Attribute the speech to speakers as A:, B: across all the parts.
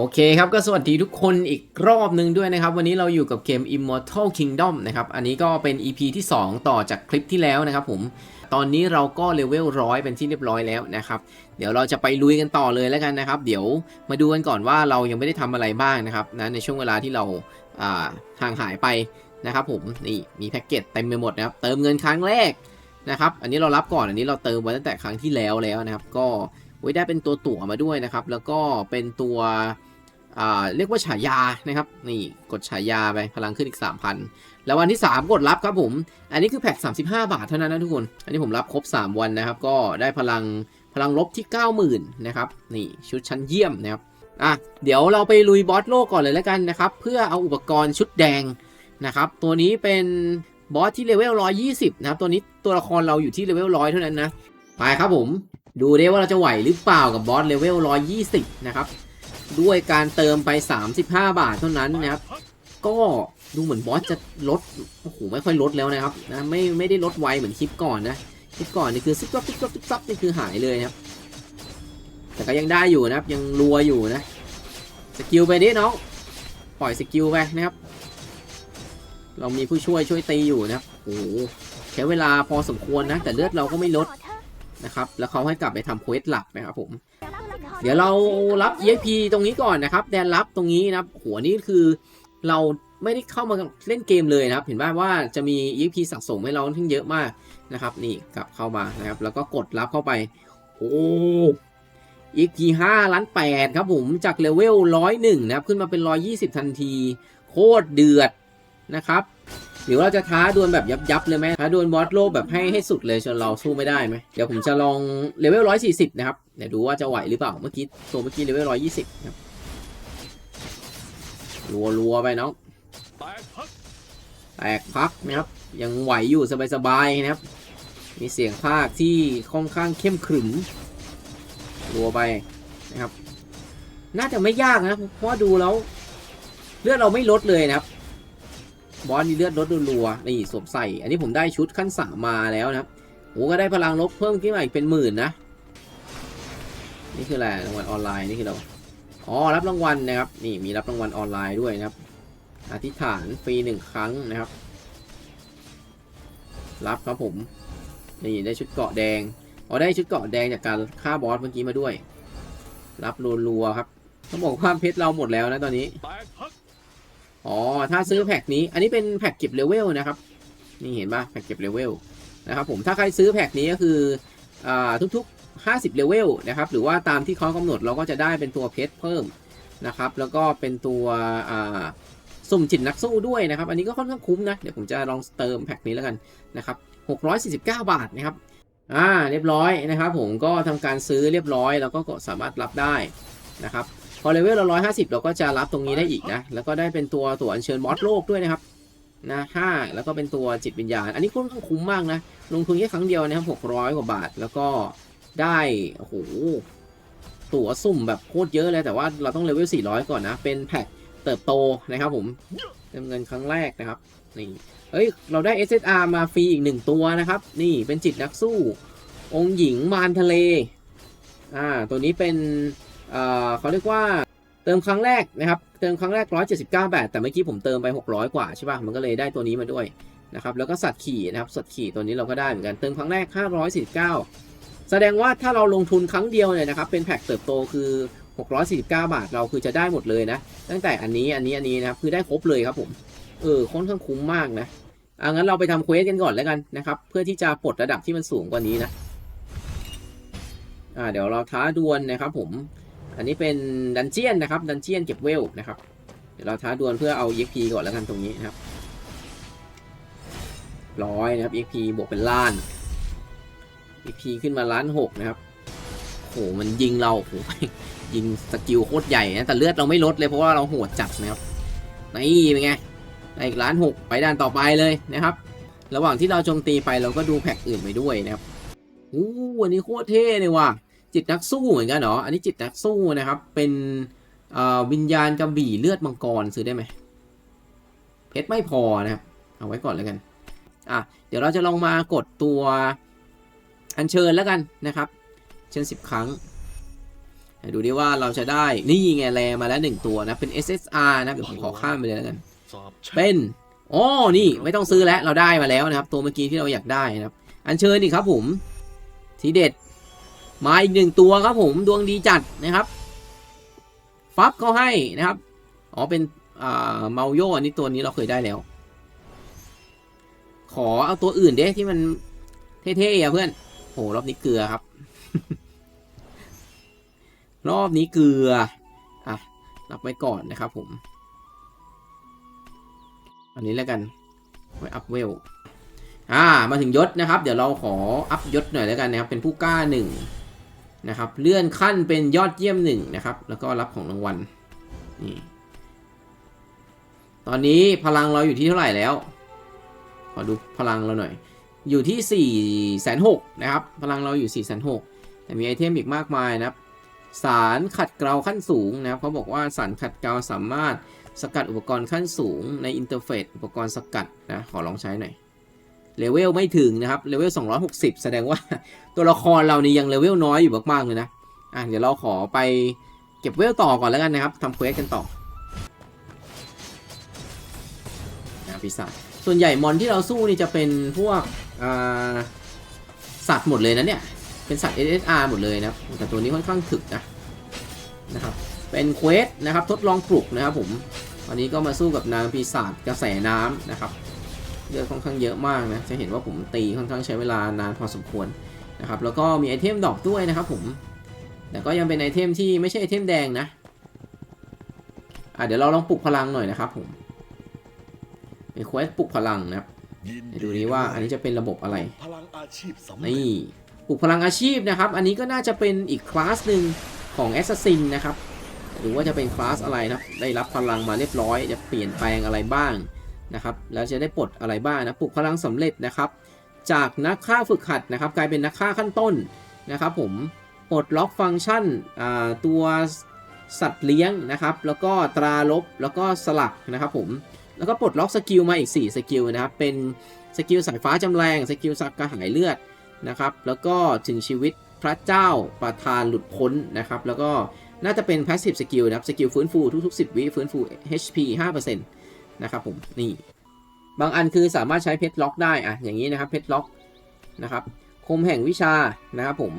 A: โอเคครับก็สวัสดีทุกคนอีกรอบหนึ่งด้วยนะครับ วันนี้เราอยู่กับเกม Immortal Kingdom นะครับ อันนี้ก็เป็น EP ที่ 2 ต่อจากคลิปที่แล้วนะครับผมตอนนี้เราก็เลเวลร้อยเป็นที่เรียบร้อยแล้วนะครับ เดี๋ยวเราจะไปลุยกันต่อเลยแล้วกันนะครับ เดี๋ยวมาดูกันก่อนว่าเรายังไม่ได้ทำอะไรบ้างนะครับนะในช่วงเวลาที่เราอ่าห่างหายไปนะครับผมนี่มีแพ็กเกจเต็มไปหมดนะครับเติมเงินครั้งแรกนะครับ อันนี้เรารับก่อนอันนี้เราเติมไว้ตั้งแต่ครั้งที่แล้วแล้วนะครับ ก็ ไว้ได้เป็นตัวตั๋วมาด้วยนะครับ แล้วก็เป็นตัวเรียกว่าฉายานะครับ นี่กดฉายาไปพลังขึ้นอีก 3,000 แล้ววันที่ 3 กดรับครับผม อันนี้คือแพ็ก35 บาทเท่านั้นนะทุกคน อันนี้ผมรับครบ 3 วันนะครับ ก็ได้พลังพลังลบที่ 90,000นะครับ นี่ชุดชั้นเยี่ยมนะครับ อะ เดี๋ยวเราไปลุยบอสโลกก่อนเลยแล้วกันนะครับ เพื่อเอาอุปกรณ์ชุดแดงนะครับ ตัวนี้เป็นบอสที่เลเวล 120 นะครับ ตัวนี้ตัวละครเราอยู่ที่เลเวล 100 เท่านั้นนะ ไปครับผม ดูได้ว่าเราจะไหวหรือเปล่ากับบอสเลเวล 120 นะครับ ด้วยการเติมไป 35 บาทเท่านั้นนะครับ ก็ดูเหมือนบอสจะลด โอ้โห ไม่ค่อยลดแล้วนะครับนะไม่ไม่ได้ลดไวเหมือนคลิปก่อนนะ คลิปก่อนนี่คือซิปซับซิปซับซิปซับนี่คือหายเลยครับ แต่ก็ยังได้อยู่นะครับ ยังรัวอยู่นะ สกิลไปดิน้อง ปล่อยสกิลไปนะครับ เรามีผู้ช่วยช่วยตีอยู่นะครับ โอ้โหใช้เวลาพอสมควรนะ แต่เลือดเราก็ไม่ลด นะครับ แล้วเขาให้กลับไปทำเควสหลักนะครับผม เดี๋ยวเรารับ EXP ตรงนี้ก่อนนะครับ แดนรับตรงนี้นะครับ หัวนี้คือเราไม่ได้เข้ามาเล่นเกมเลยนะครับ เห็นว่าว่าจะมี EXP สะสมให้เราค่อนข้งเยอะมากนะครับ นี่กลับเข้ามานะครับ แล้วก็กดรับเข้าไป โอ้ EXP 5ล้าน8ครับผมจากเลเวล101นะครับ ขึ้นมาเป็น120ทันที โคตรเดือดนะครับ หรือว่าเราจะท้าดวลแบบยับๆเลยไหมท้าดวลบอสโลกแบบให้ให้สุดเลยจนเราสู้ไม่ได้ไหมเดี๋ยวผมจะลองเลเวล140นะครับเดี๋ยวดูว่าจะไหวหรือเปล่าเมื่อกี้ตัวเมื่อกี้เลเวล120ครับรัวรัวๆไปน้องแตกพักนะครับ ยังไหวอยู่สบายๆนะครับ มีเสียงภาคที่ค่อนข้างเข้มขรึมรัวไปนะครับ น่าจะไม่ยากนะเพราะดูแล้ว เลือดเราไม่ลดเลยนะครับ บอสนี่เลือดลดรัวๆนี่สวมใส่ อันนี้ผมได้ชุดขั้นสามมาแล้วนะครับโอ้ก็ได้พลังลบเพิ่มขึ้นมาอีกเป็นหมื่นนะ นี่คืออะไรรางวัลออนไลน์นี่คือเราอ๋อรับรางวัลนะครับ นี่มีรับรางวัลออนไลน์ด้วยนะครับ อธิษฐานฟรีหนึ่งครั้งนะครับ รับครับผม นี่ได้ชุดเกาะแดงอ๋อได้ชุดเกาะแดงจากการฆ่าบอสเมื่อกี้มาด้วย รับรัวๆครับต้องบอกว่าเพชรเราหมดแล้วนะตอนนี้ อ๋อ ถ้าซื้อแพ็กนี้ อันนี้เป็นแพ็กเก็บเลเวลนะครับ นี่เห็นปะแพ็กเก็บเลเวลนะครับผม ถ้าใครซื้อแพ็กนี้ก็คืออ่าทุกๆ 50 เลเวลนะครับ หรือว่าตามที่เขากำหนดเราก็จะได้เป็นตัวเพชรเพิ่มนะครับ แล้วก็เป็นตัวอ่าสุ่มจิตนักสู้ด้วยนะครับ อันนี้ก็ค่อนข้างคุ้มนะ เดี๋ยวผมจะลองเติมแพ็กนี้แล้วกันนะครับ649 บาทนะครับ อ่า เรียบร้อยนะครับ ผมก็ทำการซื้อเรียบร้อย แล้วก็สามารถรับได้นะครับ พอเลเวลเราร้อยห้าสิบเราก็จะรับตรงนี้ได้อีกนะ แล้วก็ได้เป็นตัวตัวอัญเชิญบอสโลกด้วยนะครับนะห้าแล้วก็เป็นตัวจิตวิญญาณ อันนี้ค่อนข้างคุ้มมากนะ ลงทุนแค่ครั้งเดียวนะครับหกร้อยกว่าบาท แล้วก็ได้โอ้โหตั๋วสุ่มแบบโคตรเยอะเลย แต่ว่าเราต้องเลเวลสี่ร้อยก่อนนะ เป็นแพ็คเติบโตนะครับผมเติมเงินครั้งแรกนะครับนี่เฮ้ย เราได้ SSR มาฟรีอีกหนึ่งตัวนะครับ นี่เป็นจิตนักสู้ องค์หญิงมารทะเล อ่า ตัวนี้เป็น เขาเรียกว่าเติมครั้งแรกนะครับเติมครั้งแรก 179 บาท แต่เมื่อกี้ผมเติมไป 600 กว่าใช่ป่ะมันก็เลยได้ตัวนี้มาด้วยนะครับแล้วก็สัตว์ขี่นะครับสัตว์ขี่ตัวนี้เราก็ได้เหมือนกันเติมครั้งแรก 549 แสดงว่าถ้าเราลงทุนครั้งเดียวเนี่ยนะครับเป็นแพ็กเติบโตคือ 649 บาทเราคือจะได้หมดเลยนะ ตั้งแต่อันนี้อันนี้อันนี้นะครับคือได้ครบเลยครับผมเออค่อนข้างคุ้มมากนะอะงั้นเราไปทำเควสกันก่อนแล้วกันนะครับเพื่อที่จะปลดระดับที่มันสูงกว่านี้นะอ่าเดี๋ยวเราท้าดวลนะครับผม อันนี้เป็นดันเจียนนะครับ ดันเจียนเก็บเวลนะครับ เดี๋ยวเราท้าดวลเพื่อเอา EXP ก่อนแล้วกันตรงนี้นะครับ ร้อยนะครับ EXP บวกเป็นล้าน EXP ขึ้นมาล้านหกนะครับโหมันยิงเราโหยิงสกิลโคตรใหญ่นะ แต่เลือดเราไม่ลดเลยเพราะว่าเราโหดจัดนะครับ นี่เป็นไงอีกล้านหกไปด้านต่อไปเลยนะครับ ระหว่างที่เราโจมตีไปเราก็ดูแพ็กอื่นไปด้วยนะครับอู้วันนี้โคตรเท่เลยว่ะ จิตนักสู้เหมือนกันเหรอ อันนี้จิตนักสู้นะครับ เป็นวิญญาณกระบี่เลือดมังกรซื้อได้ไหม เพชรไม่พอนะครับ เอาไว้ก่อนแล้วกัน อะ เดี๋ยวเราจะลองมากดตัวอัญเชิญแล้วกันนะครับ เชิญสิบครั้ง ดูดิว่าเราจะได้ นี่ไงแรมาแล้วหนึ่งตัวนะ เป็น SSR นะเดี๋ยวผมขอข้ามไปเลยแล้วกัน เป็นอ๋อนี่ไม่ต้องซื้อแล้ว เราได้มาแล้วนะครับ ตัวเมื่อกี้ที่เราอยากได้นะครับ อัญเชิญอีกครับผม ทีเด็ด มาอีกหนึ่งตัวครับผมดวงดีจัดนะครับ ฟับเขาให้นะครับ อ๋อเป็นอ่าเมาโยอันนี้ตัวนี้เราเคยได้แล้ว ขอเอาตัวอื่นเด้ที่มันเท่ๆอะเพื่อนโหรอบนี้เกลือครับ รอบนี้เกลืออะรับไว้ก่อนนะครับผม อันนี้แล้วกันไว้อัพเวลอ่า มาถึงยศนะครับ เดี๋ยวเราขออัพยศหน่อยแล้วกันนะครับ เป็นผู้กล้าหนึ่ง นะครับเลื่อนขั้นเป็นยอดเยี่ยมหนึ่งนะครับ แล้วก็รับของรางวัลนี่ตอนนี้พลังเราอยู่ที่เท่าไหร่แล้ว ขอดูพลังเราหน่อย อยู่ที่4ี่แสนหกนะครับ พลังเราอยู่4ี่แสนหกแต่มีไอเทมอีกมากมายนะครับ สารขัดเกลาขั้นสูงนะครับเขาบอกว่าสารขัดเกลาสามารถสกัดอุปกรณ์ขั้นสูงในอินเทอร์เฟซอุปกรณ์สกัดนะ ขอลองใช้หน่อย เลเวลไม่ถึงนะครับเลเวล260 แสดงว่าตัวละครเรานี่ยังเลเวลน้อยอยู่มากๆเลยนะอะเดี๋ยวเราขอไปเก็บเวลต่อก่อนแล้วกันนะครับทำเควสกันต่อนะปีศาจส่วนใหญ่มอนที่เราสู้นี่จะเป็นพวกสัตว์หมดเลยนะเนี่ยเป็นสัตว์ SSR หมดเลยนะครับแต่ตัวนี้ค่อนข้างถึกนะนะครับเป็นเควสนะครับทดลองปลุกนะครับผมวันนี้ก็มาสู้กับนางปีศาจกระแสน้ำนะครับ เลือดค่อนข้างเยอะมากนะจะเห็นว่าผมตีค่อนข้างใช้เวลานานพอสมควรนะครับแล้วก็มีไอเทมดอกด้วยนะครับผมแต่ก็ยังเป็นไอเทมที่ไม่ใช่ไอเทมแดงนะอะเดี๋ยวเราลองปลุกพลังหน่อยนะครับผมเป็นควสปลุกพลังนะครับดูดีว่าอันนี้จะเป็นระบบอะไร
B: พลังอาชีพส
A: นี่ปลุกพลังอาชีพนะครับ อันนี้ก็น่าจะเป็นอีกคลาสหนึ่งของแอสซัสซินนะครับหรือว่าจะเป็นคลาสอะไรนะครับได้รับพลังมาเรียบร้อย จะเปลี่ยนแปลงอะไรบ้าง นะครับแล้วจะได้ปลดอะไรบ้างนะปลุกพลังสำเร็จนะครับ จากนักฆ่าฝึกหัดนะครับ กลายเป็นนักฆ่าขั้นต้นนะครับ ผมปลดล็อกฟังก์ชันตัวสัตว์เลี้ยงนะครับ แล้วก็ตราลบแล้วก็สลักนะครับ ผมแล้วก็ปลดล็อกสกิลมาอีก 4 สกิลนะครับ เป็นสกิลสายฟ้าจำแรงสกิลสักกระหายเลือดนะครับ แล้วก็ถึงชีวิตพระเจ้าประธานหลุดพ้นนะครับ แล้วก็น่าจะเป็น passive skill นะครับ สกิลฟื้นฟูทุกๆ 10 วิฟื้นฟู HP 5%น นะครับผมนี่ บางอันคือสามารถใช้เพชรล็อกได้อะอย่างนี้นะครับเพชรล็อกนะครับคมแห่งวิชานะครับผม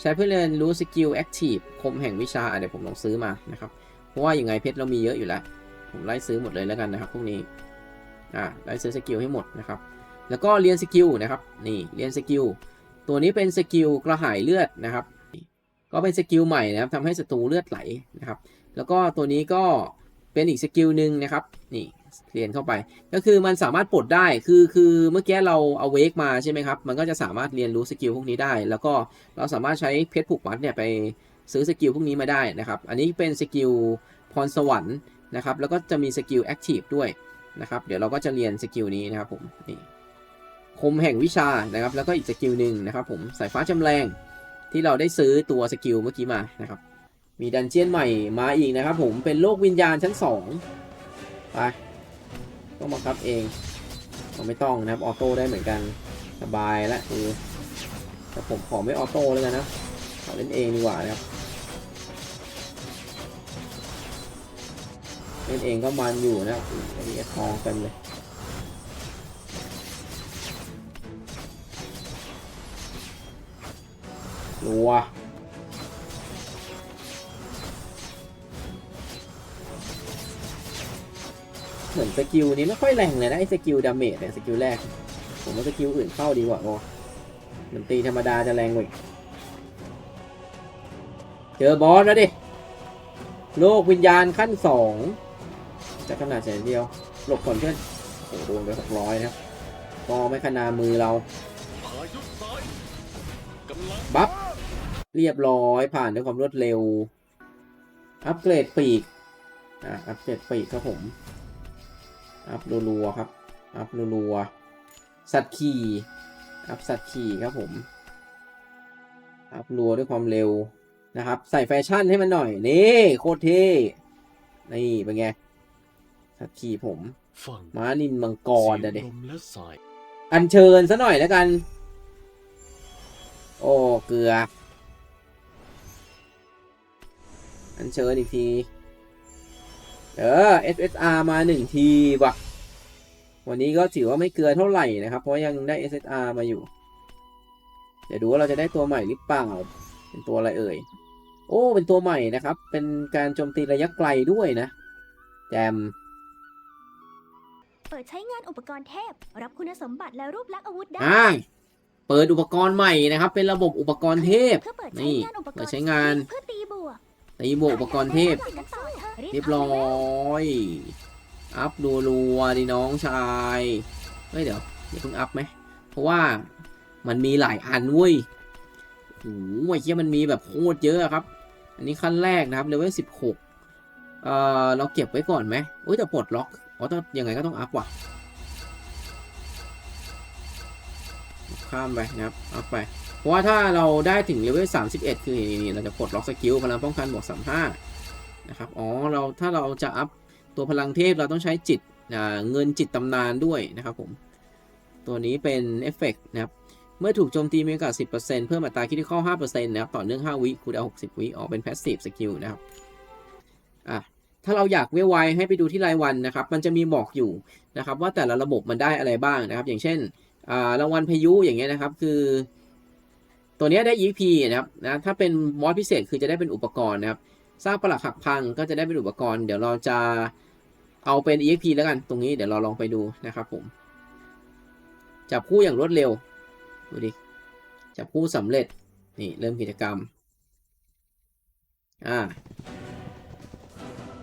A: ใช้เพื่อเรียนรู้สกิล active คมแห่งวิชาเดี๋ยวผมลองซื้อมานะครับเพราะว่าอยังไงเพชรเรามีเยอะอยู่แล้ว ผมไล่ซื้อหมดเลยแล้วกันนะครับพวกนี้อ่าไล่ซื้อสกิลให้หมดนะครับแล้วก็เรียนสกิลนะครับนี่เรียนสกิลตัวนี้เป็นสกิลกระหายเลือดนะครับ ก็เป็นสกิลใหม่นะครับทำให้ศัตรูเลือดไหลนะครับ แล้วก็ตัวนี้ก็เป็นอีกสกิลหนึ่งนะครับนี่ เรียนเข้าไป ก็คือมันสามารถปลดได้คือคือเมื่อกี้เราเอาเวกมาใช่ไหมครับ มันก็จะสามารถเรียนรู้สกิลพวกนี้ได้ แล้วก็เราสามารถใช้เพชรผูกมัดเนี่ยไปซื้อสกิลพวกนี้มาได้นะครับ อันนี้เป็นสกิลพรสวรรค์นะครับ แล้วก็จะมีสกิลแอคทีฟด้วยนะครับ เดี๋ยวเราก็จะเรียนสกิลนี้นะครับผมนี่คมแห่งวิชานะครับ แล้วก็อีกสกิลหนึ่งนะครับผมสายฟ้าจำแรงที่เราได้ซื้อตัวสกิลเมื่อกี้มานะครับมีดันเจียนใหม่มาอีกนะครับผมเป็นโลกวิญญาณชั้น2ไป ต้องบังคับเองเราไม่ต้องนะครับออโต้ได้เหมือนกันสบายและคือแต่ผมขอไม่ออโต้แล้วนนะขอเล่นเองดีกว่านะครับเล่นเองก็มันอยู่นะครับอันนี้ทองเต็มเลยรัว เหมือนสกิลนี้ไม่ค่อยแรงเลยนะไอ้สกิลดาเมจเนี่ยสกิลแรก ผมว่าสกิลอื่นเข้าดีกว่าโอ้มันตีธรรมดาจะแรงกว่าอีกเจอบอสแล้วดิ โลกวิญญาณขั้นสองจะขนาดแสนเดียว หลบก่อนเพื่อนโอ้โดนไปหกร้อยนะครับก็ไม่ขนามือเราบัฟเรียบร้อยผ่านด้วยความรวดเร็ว อัปเกรดปีก อะ อัปเกรดปีกครับผม อัพรัวๆครับ อัพรัวๆสัตว์ขี่อัพสัตว์ขี่ครับผม อัพรัวด้วยความเร็วนะครับ ใส่แฟชั่นให้มันหน่อย นี่โคตรเท่ นี่เป็นไง สัตว์ขี่ผม
B: ฝั่ง
A: ม้านินมังกร
B: เสี
A: นะ
B: ย
A: เด็
B: งลมและสาย
A: อัญเชิญซะหน่อยแล้วกัน โอ้เกลือ อันเชิญอีกที เออ SSR มาหนึ่งทีว่ะ วันนี้ก็ถือว่าไม่เกลือเท่าไหร่นะครับ เพราะยังได้ SSR มาอยู่ เดี๋ยวดูว่าเราจะได้ตัวใหม่หรือเปล่า เป็นตัวอะไรเอ่ย โอ้ เป็นตัวใหม่นะครับ เป็นการโจมตีระยะไกลด้วยนะ แจม
C: เปิดใช้งานอุปกรณ์เทพ รับคุณสมบัติและรูปลักษณ์อาวุธได้
A: อ่า เปิดอุปกรณ์ใหม่นะครับ เป็นระบบอุปกรณ์เทพ
C: เพื่อเปิด
A: นี่
C: ใช้งานอุปกรณ์
A: เปิดใช้งาน
C: เพื่อ ตีบวก
A: ตีบอุปกรณ์เทพ เรียบร้อย อัพรัวรัวๆดิน้องชายเฮ้ยเดี๋ยวอย่าเพิ่งอัพไหม เพราะว่ามันมีหลายอันเว้ยโอ้โหไอ้เหี้ยมันมีแบบโคตรเยอะอะครับ อันนี้ขั้นแรกนะครับเลเวลสิบหกเอ่อเราเก็บไว้ก่อนไหมโอ้ยแต่ปลดล็อกอ๋อต้องยังไงก็ต้องอัพว่ะข้ามไปนะครับ อัพไป เพราะว่าถ้าเราได้ถึงเลเวล31 คือนี่เราจะปลดล็อกสกิลพลังป้องกันบวก35นะครับ อ๋อ เราถ้าเราจะอัพตัวพลังเทพเราต้องใช้จิตเงินจิตตำนานด้วยนะครับผม ตัวนี้เป็นเอฟเฟกต์นะครับ เมื่อถูกโจมตีมีโอกาส 10%เพิ่มอัตราคิดที่ข้า5%นะครับ ต่อเนื่อง 5 วิคูลดา60 วิออกเป็น passive skill นะครับ อะถ้าเราอยากเวไวให้ไปดูที่รายวันนะครับ มันจะมีบอกอยู่นะครับ ว่าแต่ละระบบมันได้อะไรบ้างนะครับ อย่างเช่นรางวัลพายุอย่างเงี้ยนะครับ คือ ตัวนี้ได้ EP นะครับนะถ้าเป็นมอสพิเศษคือจะได้เป็นอุปกรณ์นะครับ สร้างปลักหักพังก็จะได้เป็นอุปกรณ์ เดี๋ยวเราจะเอาเป็น EXP แล้วกันตรงนี้เดี๋ยวเราลองไปดูนะครับผม จับคู่อย่างรวดเร็ว ดูดิ จับคู่สำเร็จ นี่เริ่มกิจกรรม อ่า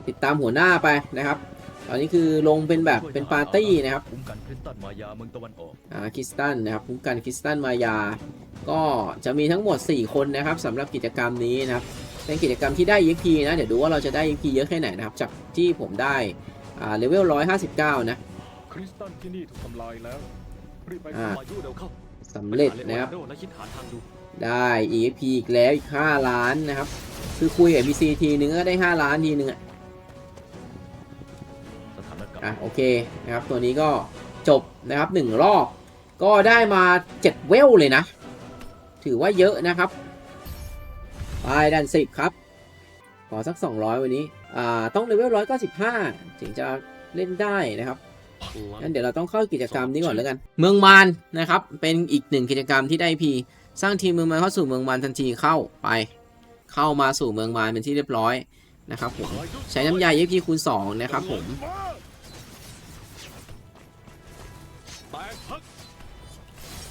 A: ติดตามหัวหน้าไปนะครับ ตอนนี้คือลงเป็นแบบเป็นปาร์ตี้นะครับ
B: คุ้มกันคริสตันมายาเมืองตะวันออก
A: อ่าคริสตันนะครับคุ้มกันคริสตันมายา ก็จะมีทั้งหมด 4 คนนะครับสำหรับกิจกรรมนี้นะครับเป็นกิจกรรมที่ได้ EXP นะเดี๋ยวดูว่าเราจะได้ EXP เยอะแค่ไหนนะครับจากที่ผมได้อ่าเลเวล159 นะ
B: คริสตันที่นี่ถูกทำลายแล้วรีบไป
A: อ่า
B: พายุเร็วเข้า
A: สำเร็จนะครับ
B: ไปหาเลโอนาร์โดและคิดหาทางดู
A: ได้ EXP อีกแล้วอีก 5 ล้านนะครับคือคุยกับ NPC ทีนึงก็ได้ 5 ล้านทีนึงอะ
B: สถานการ
A: อะโอเคนะครับตัวนี้ก็จบนะครับ1รอบ ก็ได้มา7เวลเลยนะ ถือว่าเยอะนะครับไปดัน10ครับ ขอสัก200วันนี้อ่าต้องเลเวล195ถึงจะเล่นได้นะครับงั้นเดี๋ยวเราต้องเข้ากิจกรรมนี้ก่อนแล้วกัน เมืองมารนะครับ เป็นอีกหนึ่งกิจกรรมที่ได้พีสร้างทีมเมืองมารเข้าสู่เมืองมารทันทีเข้าไป เข้ามาสู่เมืองมารเป็นที่เรียบร้อยนะครับผมใช้น้ำยาเย็บพีคูณ2นะครับผม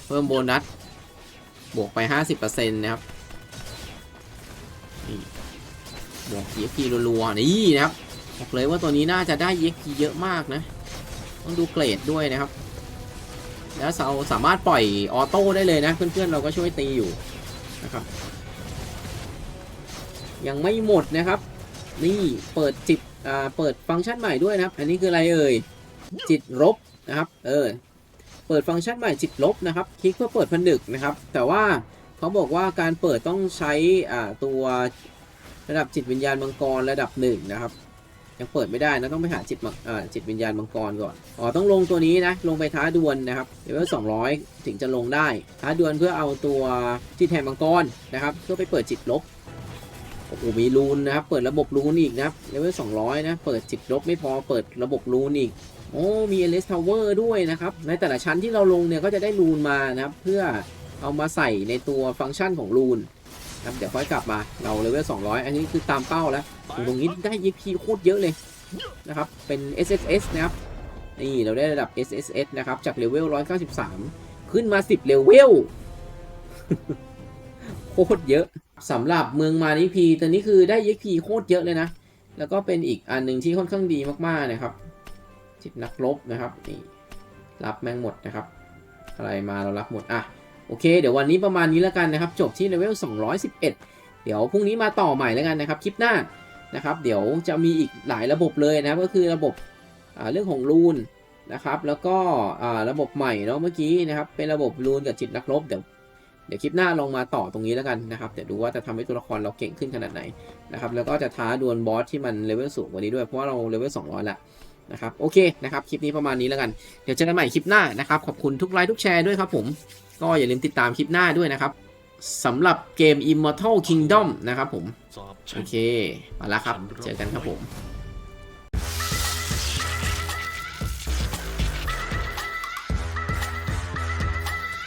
A: เพิ่มโบนัส บวกไป 50%นะครับ นี่ บวก EXP รัวๆ นี่นะครับ บอกเลยว่าตัวนี้น่าจะได้ EXP เยอะมากนะ ต้องดูเกรดด้วยนะครับ แล้วเราสามารถปล่อยออโต้ได้เลยนะ เพื่อนๆ เราก็ช่วยตีอยู่นะครับ ยังไม่หมดนะครับ นี่เปิดจิตอ่าเปิดฟังก์ชันใหม่ด้วยนะครับ อันนี้คืออะไรเอ่ย จิตรบนะครับ เออ เปิดฟังก์ชันใหม่จิตลบนะครับคลิกเพื่อเปิดผนึกนะครับ แต่ว่าเขาบอกว่าการเปิดต้องใช้ตัวระดับจิตวิญญาณมังกรระดับหนึ่งนะครับ ยังเปิดไม่ได้นะต้องไปหาจิตจิตวิญญาณมังกรก่อนอ๋อต้องลงตัวนี้นะลงไปท้าดวลนะครับเลเวล200 ถึงจะลงได้ ท้าดวลเพื่อเอาตัวจิตแห่งมังกรนะครับเพื่อไปเปิดจิตลบโอ้โหมีรูนนะครับ เปิดระบบรูนอีกนะครับเลเวล200 นะ เปิดจิตลบไม่พอเปิดระบบรูนอีก โอ้มีเอเลสทาวเวอร์ด้วยนะครับ ในแต่ละชั้นที่เราลงเนี่ยก็จะได้รูนมานะครับ เพื่อเอามาใส่ในตัวฟังก์ชันของรูนครับเดี๋ยวค่อยกลับมาเราเลเวล200 อันนี้คือตามเป้าแล้วตรงนี้ได้ EP โคตรเยอะเลยนะครับ เป็น SSS นะครับ นี่เราได้ระดับ SSS นะครับ จากเลเวล 193 ขึ้นมา 10 เลเวล โคตรเยอะสำหรับเมืองมานิพีตัวนี้คือได้ EP โคตรเยอะเลยนะ แล้วก็เป็นอีกอันหนึ่งที่ค่อนข้างดีมากๆนะครับ จิตนักรบนะครับนี่รับแม่งหมดนะครับ อะไรมาเรารับหมดอะโอเค เดี๋ยววันนี้ประมาณนี้แล้วกันนะครับ จบที่เลเวล211 เดี๋ยวพรุ่งนี้มาต่อใหม่แล้วกันนะครับคลิปหน้านะครับ เดี๋ยวจะมีอีกหลายระบบเลยนะครับก็คือระบบเรื่องของรูนนะครับ แล้วก็ระบบใหม่เนาะเมื่อกี้นะครับ เป็นระบบรูนกับจิตนักรบเดี๋ยวเดี๋ยวคลิปหน้าลองมาต่อตรงนี้แล้วกันนะครับ เดี๋ยวดูว่าจะทำให้ตัวละครเราเก่งขึ้นขนาดไหนนะครับ แล้วก็จะท้าดวลบอสที่มันเลเวลสูงกว่านี้ด้วย เพราะว่าเราเลเวล200ละ นะครับโอเคนะครับคลิปนี้ประมาณนี้แล้วกันเดี๋ยวเจอกันใหม่คลิปหน้านะครับขอบคุณทุกไลค์ทุกแชร์ด้วยครับผมก็อย่าลืมติดตามคลิปหน้าด้วยนะครับสำหรับเกม Immortal Kingdom นะครับผม
D: สาบ
A: โอ
D: แช่ง
A: เค มาแล้วครับ เจอกันครับผม
D: ฉ